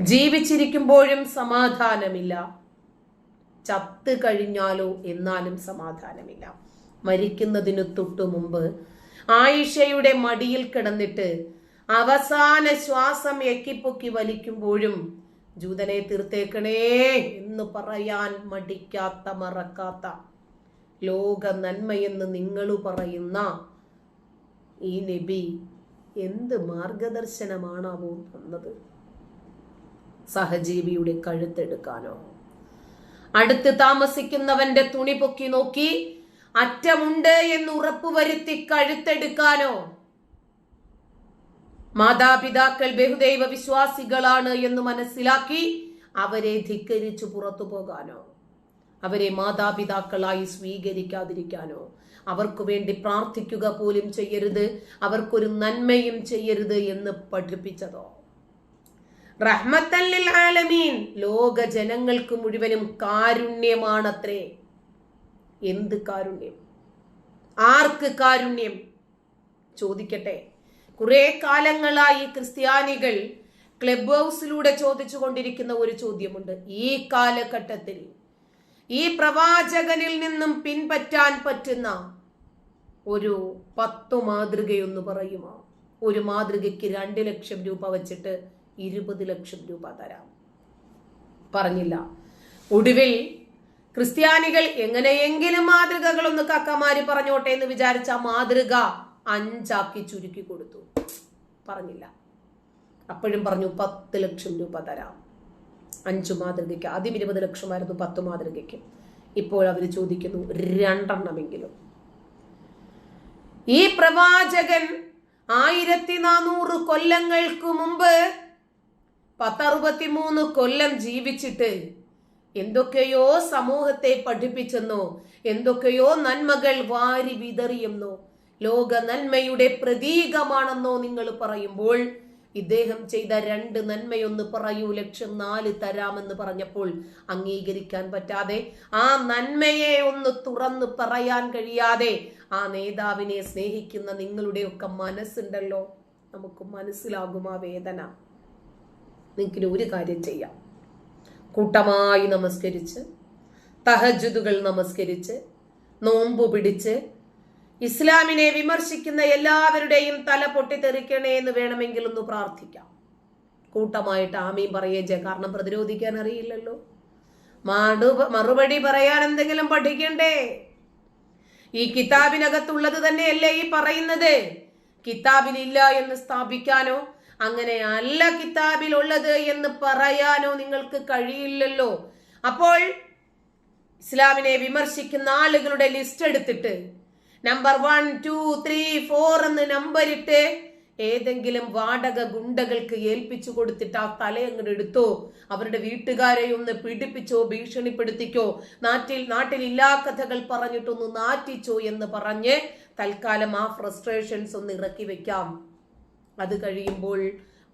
ജീവിച്ചിരിക്കുമ്പോഴും സമാധാനമില്ല. ചത്ത് കഴിഞ്ഞാലോ എന്നാലും സമാധാനമില്ല. മരിക്കുന്നതിന് തൊട്ടു മുമ്പ് ആയിഷയുടെ മടിയിൽ കിടന്നിട്ട് അവസാന ശ്വാസം എക്കിപ്പൊക്കി വലിക്കുമ്പോഴും ജൂതനെ തീർത്തേക്കണേ എന്ന് പറയാൻ മടിക്കാത്ത മറക്കാത്ത ലോക നന്മയെന്ന് നിങ്ങൾ പറയുന്ന ഈ നബി എന്ത് മാർഗദർശനമാണാവോ തന്നത്? സഹജീവിയുടെ കഴുത്തെടുക്കാനോ. അടുത്ത് താമസിക്കുന്നവന്റെ തുണി പൊക്കി നോക്കി അറ്റമുണ്ട് എന്ന് ഉറപ്പുവരുത്തി കഴുത്തെടുക്കാനോ. മാതാപിതാക്കൾ ബഹുദൈവ വിശ്വാസികളാണ് എന്ന് മനസ്സിലാക്കി അവരെ ധിക്കരിച്ചു പുറത്തു പോകാനോ. അവരെ മാതാപിതാക്കളായി സ്വീകരിക്കാതിരിക്കാനോ. അവർക്ക് വേണ്ടി പ്രാർത്ഥിക്കുക പോലും ചെയ്യരുത്. അവർക്കൊരു നന്മയും ചെയ്യരുത് എന്ന് പഠിപ്പിച്ചതോ. റഹ്മത്തല്ലിൽ ആലമീൻ. ലോക ജനങ്ങൾക്ക് മുഴുവനും കാരുണ്യമാണത്രേ. എന്ത് കാരുണ്യം? ആർക്ക് കാരുണ്യം? ചോദിക്കട്ടെ. കുറെ കാലങ്ങളായി ക്രിസ്ത്യാനികൾ ക്ലബ് ഹൗസിലൂടെ ചോദിച്ചു കൊണ്ടിരിക്കുന്ന ഒരു ചോദ്യമുണ്ട്. ഈ കാലഘട്ടത്തിൽ ഈ പ്രവാചകനിൽ നിന്നും പിൻപറ്റാൻ പറ്റുന്ന ഒരു പത്തു മാതൃകയൊന്ന് പറയുമോ? ഒരു മാതൃകയ്ക്ക് രണ്ട് ലക്ഷം രൂപ വെച്ചിട്ട് ഇരുപത് ലക്ഷം രൂപ തരാം. പറഞ്ഞില്ല. ഒടുവിൽ ക്രിസ്ത്യാനികൾ എങ്ങനെയെങ്കിലും മാതൃകകളൊന്ന് കക്കമാരി പറഞ്ഞോട്ടെ എന്ന് വിചാരിച്ച മാതൃക അഞ്ചാക്കി ചുരുക്കി കൊടുത്തു. പറഞ്ഞില്ല. അപ്പോഴും പറഞ്ഞു പത്ത് ലക്ഷം രൂപ തരാം. അഞ്ചു മാതൃകയ്ക്ക് ആദ്യം ഇരുപത് ലക്ഷമായിരുന്നു പത്ത് മാതൃകയ്ക്ക്. ഇപ്പോൾ അവർ ചോദിക്കുന്നു രണ്ടെണ്ണമെങ്കിലും. ഈ പ്രവാചകൻ ആയിരത്തി നാനൂറ് കൊല്ലങ്ങൾക്ക് മുമ്പ് പത്തറുപത്തിമൂന്ന് കൊല്ലം ജീവിച്ചിട്ട് എന്തൊക്കെയോ സമൂഹത്തെ പഠിപ്പിച്ചെന്നോ എന്തൊക്കെയോ നന്മകൾ വാരി വിതറിയെന്നോ ലോക നന്മയുടെ പ്രതീകമാണെന്നോ നിങ്ങൾ പറയുമ്പോൾ ഇദ്ദേഹം ചെയ്ത രണ്ട് നന്മയൊന്ന് പറയൂ ലക്ഷം നാല് തരാമെന്ന് പറഞ്ഞപ്പോൾ അംഗീകരിക്കാൻ പറ്റാതെ ആ നന്മയെ ഒന്ന് തുറന്ന് പറയാൻ കഴിയാതെ ആ നേതാവിനെ സ്നേഹിക്കുന്ന നിങ്ങളുടെയൊക്കെ മനസ്സുണ്ടല്ലോ. നമുക്ക് മനസ്സിലാകും ആ വേദന. നിങ്ങൾക്ക് ഒരു കാര്യം ചെയ്യാം. കൂട്ടമായി നമസ്കരിച്ച് തഹജുദുകൾ നമസ്കരിച്ച് നോമ്പ് പിടിച്ച് ഇസ്ലാമിനെ വിമർശിക്കുന്ന എല്ലാവരുടെയും തല പൊട്ടിത്തെറിക്കണേ എന്ന് വേണമെങ്കിൽ ഒന്ന് പ്രാർത്ഥിക്കാം. കൂട്ടമായിട്ട് ആമീൻ പറയേജ കാരണം പ്രതിരോധിക്കാൻ അറിയില്ലല്ലോ. മാടു മറുപടി പറയാൻ എന്തെങ്കിലും പഠിക്കണ്ടേ? ഈ കിതാബിനകത്തുള്ളത് തന്നെയല്ലേ ഈ പറയുന്നത്? കിതാബിലില്ല എന്ന് സ്ഥാപിക്കാനോ അങ്ങനെ അല്ല കിതാബിൽ ഉള്ളത് എന്ന് പറയാനോ നിങ്ങൾക്ക് കഴിയില്ലല്ലോ. അപ്പോൾ ഇസ്ലാമിനെ വിമർശിക്കുന്ന ആളുകളുടെ ലിസ്റ്റ് എടുത്തിട്ട് number one two three four എന്ന് നമ്പർ ഇട്ട് ഏതെങ്കിലും വാടക ഗുണ്ടകൾക്ക് ഏൽപ്പിച്ചു കൊടുത്തിട്ട് ആ തലയങ്ങോട്ട് എടുത്തോ? അവരുടെ വീട്ടുകാരെ ഒന്ന് പീഡിപ്പിച്ചോ ഭീഷണിപ്പെടുത്തിക്കോ? നാട്ടിൽ നാട്ടിൽ ഇല്ലാ കഥകൾ പറഞ്ഞിട്ടൊന്ന് നാറ്റിച്ചോ എന്ന് പറഞ്ഞ് തൽക്കാലം ആ ഫ്രസ്ട്രേഷൻസ് ഒന്ന് ഇറക്കി വെക്കാം. അത് കഴിയുമ്പോൾ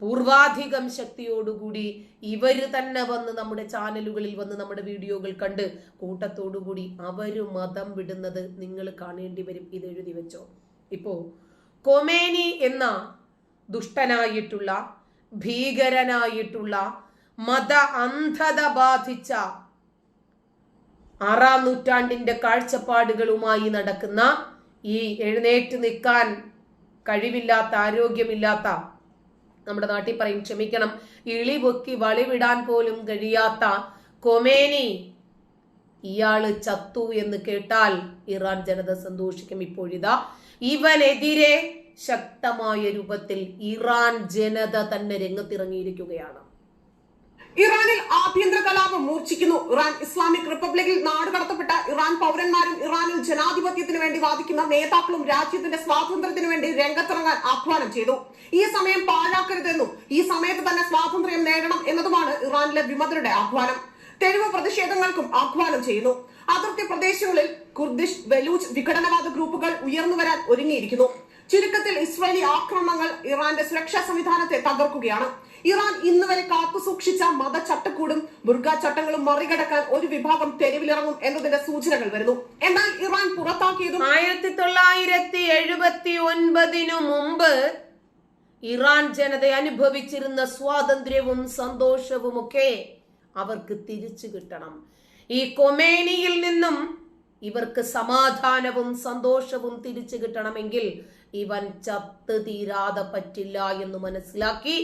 പൂർവാധികം ശക്തിയോടുകൂടി ഇവർ തന്നെ വന്ന് നമ്മുടെ ചാനലുകളിൽ വന്ന് നമ്മുടെ വീഡിയോകൾ കണ്ട് കൂട്ടത്തോടുകൂടി അവർ മതം വിടുന്നത് നിങ്ങൾ കാണേണ്ടി വരും ഇത് എഴുതി വെച്ചോ. ഇപ്പോ കൊമേനി എന്ന ദുഷ്ടനായിട്ടുള്ള ഭീകരനായിട്ടുള്ള മത അന്ധത ബാധിച്ച ആറാം നൂറ്റാണ്ടിന്റെ കാഴ്ചപ്പാടുകളുമായി നടക്കുന്ന ഈ എഴുന്നേറ്റ് നിൽക്കാൻ കഴിവില്ലാത്ത ആരോഗ്യമില്ലാത്ത നമ്മുടെ നാട്ടിൽ പറയും ക്ഷമിക്കണം ഇളി പൊക്കി വളിവിടാൻ പോലും കഴിയാത്ത കൊമേനി. ഇയാൾ ചത്തു എന്ന് കേട്ടാൽ ഇറാൻ ജനത സന്തോഷിക്കും. ഇപ്പോഴിതാ ഇവനെതിരെ ശക്തമായ രൂപത്തിൽ ഇറാൻ ജനത തന്നെ രംഗത്തിറങ്ങിയിരിക്കുകയാണ്. ഇറാനിൽ ആഭ്യന്തര കലാപം മൂർച്ഛിക്കുന്നു. ഇറാൻ ഇസ്ലാമിക് റിപ്പബ്ലിക്കിൽ നാടുകടത്തപ്പെട്ട ഇറാൻ പൗരന്മാരും ഇറാനിൽ ജനാധിപത്യത്തിന് വേണ്ടി വാദിക്കുന്ന നേതാക്കളും രാജ്യത്തിന്റെ സ്വാതന്ത്ര്യത്തിന് വേണ്ടി രംഗത്തിറങ്ങാൻ ആഹ്വാനം ചെയ്തു. ഈ സമയം പാഴാക്കരുതെന്നും ഈ സമയത്ത് തന്നെ സ്വാതന്ത്ര്യം നേടണം എന്നതുമാണ് ഇറാനിലെ വിമതരുടെ ആഹ്വാനം. തെരുവ് പ്രതിഷേധങ്ങൾക്കും ആഹ്വാനം ചെയ്യുന്നു. അതിർത്തി പ്രദേശങ്ങളിൽ കുർദിഷ് ബലൂച്ച് വിഘടനവാദ ഗ്രൂപ്പുകൾ ഉയർന്നു വരാൻ ഒരുങ്ങിയിരിക്കുന്നു. ചുരുക്കത്തിൽ ഇസ്രായേലി ആക്രമണങ്ങൾ ഇറാന്റെ സുരക്ഷാ സംവിധാനത്തെ തകർക്കുകയാണ്. ഇറാൻ ഇന്ന് വരെ കാത്തുസൂക്ഷിച്ച മത ചട്ടക്കൂടും ബുർഗ ചട്ടങ്ങളും മറികടക്കാൻ ഒരു വിഭാഗം തെരുവിലിറങ്ങും എന്നതിന്റെ സൂചനകൾ വരുന്നു. എന്നാൽ ഇറാൻ പുറത്താക്കിയതും ആയിരത്തി തൊള്ളായിരത്തി എഴുപത്തി ഒൻപതിനു മുമ്പ് ഇറാൻ ജനത അനുഭവിച്ചിരുന്ന സ്വാതന്ത്ര്യവും സന്തോഷവുമൊക്കെ അവർക്ക് തിരിച്ചു കിട്ടണം. ഈ കൊമേനിയിൽ നിന്നും ഇവർക്ക് സമാധാനവും സന്തോഷവും തിരിച്ചു കിട്ടണമെങ്കിൽ ഇവൻ ചത്ത് തീരാതെ പറ്റില്ല എന്ന് മനസ്സിലാക്കി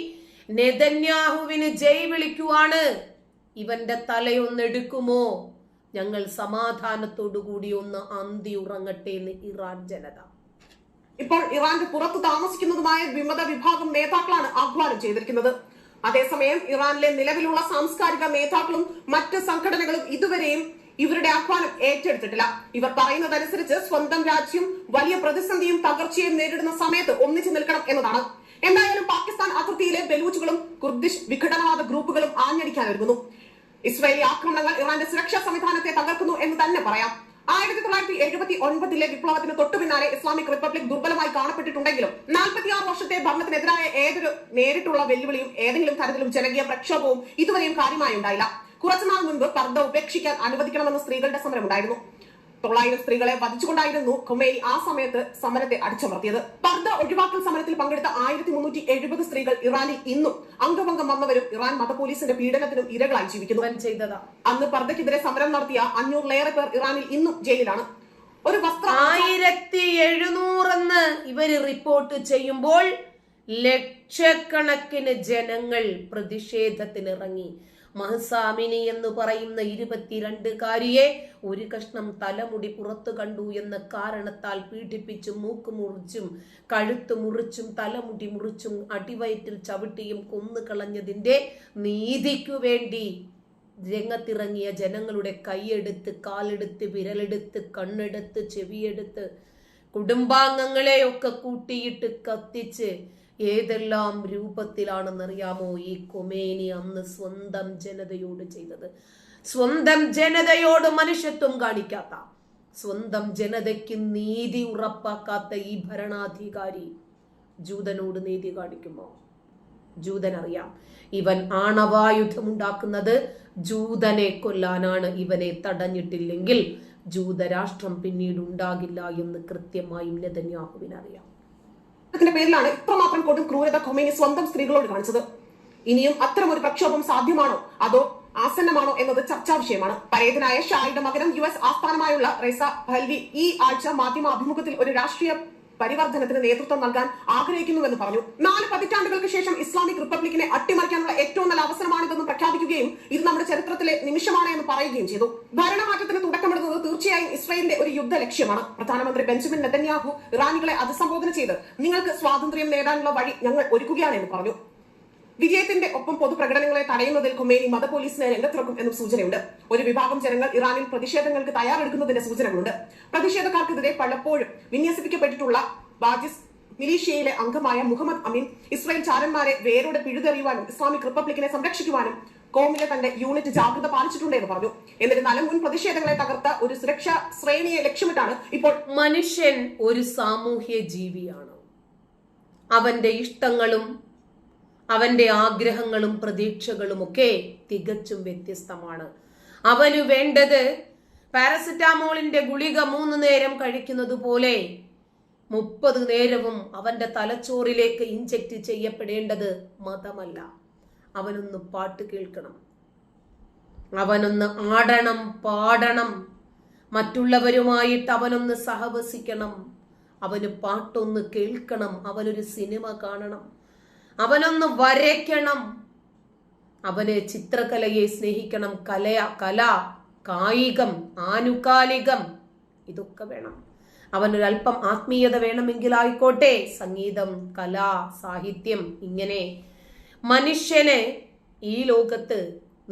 നെതന്യാഹുവിന് ജയ് വിളിക്കുവാണ്. ഇവന്റെ തലയൊന്നെടുക്കുമോ ഞങ്ങൾ സമാധാനത്തോടു കൂടി ഒന്ന് അന്തി ഉറങ്ങട്ടെ എന്ന് ഇറാൻ ജനത. ഇപ്പോൾ ഇറാന്റെ പുറത്ത് താമസിക്കുന്നതുമായ വിമത വിഭാഗം നേതാക്കളാണ് ആഹ്വാനം ചെയ്തിരിക്കുന്നത്. അതേസമയം ഇറാനിലെ നിലവിലുള്ള സാംസ്കാരിക നേതാക്കളും മറ്റ് സംഘടനകളും ഇതുവരെയും ഇവരുടെ ആഹ്വാനം ഏറ്റെടുത്തിട്ടില്ല. ഇവർ പറയുന്നതനുസരിച്ച് സ്വന്തം രാജ്യം വലിയ പ്രതിസന്ധിയും തകർച്ചയും നേരിടുന്ന സമയത്ത് ഒന്നിച്ചു നിൽക്കണം എന്നതാണ്. എന്തായാലും പാകിസ്ഥാൻ അതിർത്തിയിലെ ബലൂച്ചുകളും കുർദിഷ് വിഘടനവാദ ഗ്രൂപ്പുകളും ആഞ്ഞടിക്കാൻ ഒരുങ്ങുന്നു ഇസ്രായേലി ആക്രമണങ്ങൾ ഇറാന്റെ സുരക്ഷാ സംവിധാനത്തെ തകർക്കുന്നു എന്ന് തന്നെ പറയാം. ആയിരത്തി തൊള്ളായിരത്തി എഴുപത്തി ഒൻപതിലെ വിപ്ലവത്തിന് തൊട്ടു പിന്നാലെ ഇസ്ലാമിക് റിപ്പബ്ലിക് ദുർബലമായി കാണപ്പെട്ടിട്ടുണ്ടെങ്കിലും നാൽപ്പത്തിയാറ് വർഷത്തെ ഭരണത്തിനെതിരായ ഏതൊരു നേരിട്ടുള്ള വെല്ലുവിളിയും ഏതെങ്കിലും തരത്തിലും ജനകീയ പ്രക്ഷോഭവും ഇതുവരെയും കാര്യമായി ഉണ്ടായില്ല കുറച്ചുനാൾ മുൻപ് പർദ്ദ ഉപേക്ഷിക്കാൻ അനുവദിക്കണമെന്ന സ്ത്രീകളുടെ സമരം ഉണ്ടായിരുന്നു. തൊള്ളായിരം സ്ത്രീകളെ വധിച്ചുകൊണ്ടായിരുന്നു ഖുമേനി ആ സമയത്ത് സമരത്തെ അടിച്ചമർത്തിയത്. പർദ്ദ ഒഴിവാക്കൽ സമരത്തിൽ പങ്കെടുത്ത ആയിരത്തി മുന്നൂറ്റി എഴുപത് സ്ത്രീകൾ ഇറാനിൽ ഇന്നും അംഗഭംഗം വന്നവരും ഇറാൻ മത പോലീസിന്റെ പീഡനത്തിനും ഇരകളായി ജീവിക്കുന്നു. അന്ന് പർദ്ദയ്ക്കെതിരെ സമരം നടത്തിയ അഞ്ഞൂറിലേറെ പേർ ഇറാനിൽ ഇന്നും ജയിലിലാണ്. ഒരു വസ്ത്ര ആയിരത്തി എഴുന്നൂറെന്ന് ഇവർ റിപ്പോർട്ട് ചെയ്യുമ്പോൾ ലക്ഷക്കണക്കിന് ജനങ്ങൾ പ്രതിഷേധത്തിനിറങ്ങി. മഹസാമിനി എന്ന് പറയുന്ന ഇരുപത്തിരണ്ടുകാരിയെ ഒരു കഷ്ണം തലമുടി പുറത്തു കണ്ടു എന്ന കാരണത്താൽ പീഡിപ്പിച്ചും മൂക്ക് മുറിച്ചും കഴുത്ത് മുറിച്ചും തലമുടി മുറിച്ചും അടിവയറ്റിൽ ചവിട്ടിയും കൊന്നു കളഞ്ഞതിന്റെ നീതിക്കു വേണ്ടി രംഗത്തിറങ്ങിയ ജനങ്ങളുടെ കൈയെടുത്ത് കാലെടുത്ത് വിരലെടുത്ത് കണ്ണെടുത്ത് ചെവിയെടുത്ത് കുടുംബാംഗങ്ങളെയൊക്കെ കൂട്ടിയിട്ട് കത്തിച്ച് ഏതെല്ലാം രൂപത്തിലാണെന്നറിയാമോ? ഈ കൊമേനി അന്ന് സ്വന്തം ജനതയോട് ചെയ്തത്. സ്വന്തം ജനതയോട് മനുഷ്യത്വം കാണിക്കാത്ത സ്വന്തം ജനതയ്ക്ക് നീതി ഉറപ്പാക്കാത്ത ഈ ഭരണാധികാരി ജൂതനോട് നീതി കാണിക്കുമോ? ജൂതൻ അറിയാം ഇവൻ ആണവായുധമുണ്ടാക്കുന്നത് ജൂതനെ കൊല്ലാനാണ്. ഇവനെ തടഞ്ഞിട്ടില്ലെങ്കിൽ ജൂതരാഷ്ട്രം പിന്നീട് ഉണ്ടാകില്ല എന്ന് കൃത്യമായും നെതന്യാഹുവിനറിയാം. ത്തിന്റെ പേരിലാണ് ഇത്രമാത്രം കൊടും ക്രൂരത ഖൊമേനി സ്വന്തം സ്ത്രീകളോട് കാണിച്ചത്. ഇനിയും അത്തരം ഒരു പ്രക്ഷോഭം സാധ്യമാണോ? അതോ ആസന്നമാണോ എന്നത് ചർച്ചാ വിഷയമാണ്. പരേതനായ ഷായുടെ മകനും യു എസ് ആസ്ഥാനമായുള്ള റെസ ഭൽവി ഈ ആഴ്ച മാധ്യമ അഭിമുഖത്തിൽ ഒരു രാഷ്ട്രീയ പരിവർത്തനത്തിന് നേതൃത്വം നൽകാൻ ആഗ്രഹിക്കുന്നുവെന്ന് പറഞ്ഞു. നാല് പതിറ്റാണ്ടുകൾക്ക് ശേഷം ഇസ്ലാമിക് റിപ്പബ്ലിക്കിനെ അട്ടിമറിക്കാനുള്ള ഏറ്റവും നല്ല അവസരമാണിതെന്ന് പ്രഖ്യാപിക്കുകയും ഇത് നമ്മുടെ ചരിത്രത്തിലെ നിമിഷമാണ് എന്ന് പറയുകയും ചെയ്തു. ഭരണമാറ്റത്തിന് തുടക്കമിടുന്നത് തീർച്ചയായും ഇസ്രായേലിന്റെ ഒരു യുദ്ധ ലക്ഷ്യമാണ് പ്രധാനമന്ത്രി ബെഞ്ചമിൻ നെതന്യാഹു ഇറാനികളെ അഭിസംബോധന ചെയ്ത് നിങ്ങൾക്ക് സ്വാതന്ത്ര്യം നേടാനുള്ള വഴി ഞങ്ങൾ ഒരുക്കുകയാണെന്ന് പറഞ്ഞു. വിജയത്തിന്റെ ഒപ്പം പൊതുപ്രകടനങ്ങളെ തടയുന്നതിൽ ഖുമേനി മത പോലീസിനെ രംഗത്തിറക്കും എന്നും സൂചനയുണ്ട്. ഒരു വിഭാഗം ജനങ്ങൾ ഇറാനിൽ പ്രതിഷേധങ്ങൾക്ക് തയ്യാറെടുക്കുന്നതിന്റെ സൂചനകളുണ്ട്. പ്രതിഷേധക്കാർക്കെതിരെ പലപ്പോഴും വിന്യസിപ്പിക്കപ്പെട്ടിട്ടുള്ള ബാജിസ് മിലീഷ്യയിലെ അംഗമായ മുഹമ്മദ് അമീൻ ഇസ്രായേൽ ചാരന്മാരെ വേരോടെ പിഴുതെറിയുവാനും ഇസ്ലാമിക് റിപ്പബ്ലിക്കിനെ സംരക്ഷിക്കുവാനും കോമിലെ തന്റെ യൂണിറ്റ് ജാഗ്രത പാലിച്ചിട്ടുണ്ട് എന്ന് പറഞ്ഞു. എന്നിരുന്നാലും മുൻ പ്രതിഷേധങ്ങളെ തകർത്ത ഒരു സുരക്ഷാ ശ്രേണിയെ ലക്ഷ്യമിട്ടാണ് ഇപ്പോൾ മനുഷ്യൻ ഒരു സാമൂഹ്യ ജീവിയാണ്. അവന്റെ ഇഷ്ടങ്ങളും അവന്റെ ആഗ്രഹങ്ങളും പ്രതീക്ഷകളും ഒക്കെ തികച്ചും വ്യത്യസ്തമാണ്. അവന് വേണ്ടത് പാരസെറ്റാമോളിന്റെ ഗുളിക മൂന്ന് നേരം കഴിക്കുന്നത് പോലെ മുപ്പത് നേരവും അവന്റെ തലച്ചോറിലേക്ക് ഇഞ്ചക്ട് ചെയ്യപ്പെടേണ്ടത് മതമല്ല. അവനൊന്ന് പാട്ട് കേൾക്കണം. അവനൊന്ന് ആടണം പാടണം. മറ്റുള്ളവരുമായിട്ട് അവനൊന്ന് സഹവസിക്കണം. അവന് പാട്ടൊന്ന് കേൾക്കണം. അവനൊരു സിനിമ കാണണം. അവനൊന്ന് വരയ്ക്കണം. അവന് ചിത്രകലയെ സ്നേഹിക്കണം. കലയ കല കായികം ആനുകാലികം ഇതൊക്കെ വേണം. അവനൊരല്പം ആത്മീയത വേണമെങ്കിൽ ആയിക്കോട്ടെ. സംഗീതം കല സാഹിത്യം ഇങ്ങനെ മനുഷ്യന് ഈ ലോകത്ത്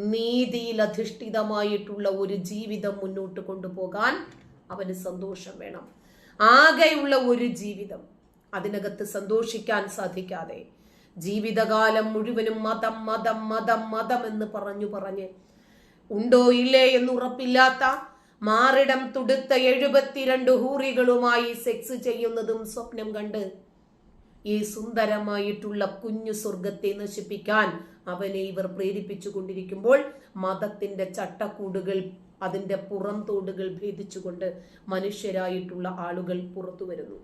നീതിയിൽ അധിഷ്ഠിതമായിട്ടുള്ള ഒരു ജീവിതം മുന്നോട്ട് കൊണ്ടുപോകാൻ അവന് സന്തോഷം വേണം. ആകെയുള്ള ഒരു ജീവിതം അതിനകത്ത് സന്തോഷിക്കാൻ സാധിക്കാതെ ജീവിതകാലം മുഴുവനും മതം മതം മതം മതം എന്ന് പറഞ്ഞു പറഞ്ഞ് ഉണ്ടോ ഇല്ലേ എന്ന് ഉറപ്പില്ലാത്ത മാറിടം തുടുത്ത എഴുപത്തിരണ്ട് ഹൂറികളുമായി സെക്സ് ചെയ്യുന്നതും സ്വപ്നം കണ്ട് ഈ സുന്ദരമായിട്ടുള്ള കുഞ്ഞു സ്വർഗത്തെ നശിപ്പിക്കാൻ അവനെ ഇവർ പ്രേരിപ്പിച്ചു കൊണ്ടിരിക്കുമ്പോൾ മതത്തിന്റെ ചട്ടക്കൂടുകൾ അതിന്റെ പുറം തോടുകൾ ഭേദിച്ചുകൊണ്ട് മനുഷ്യരായിട്ടുള്ള ആളുകൾ പുറത്തു വരുന്നു.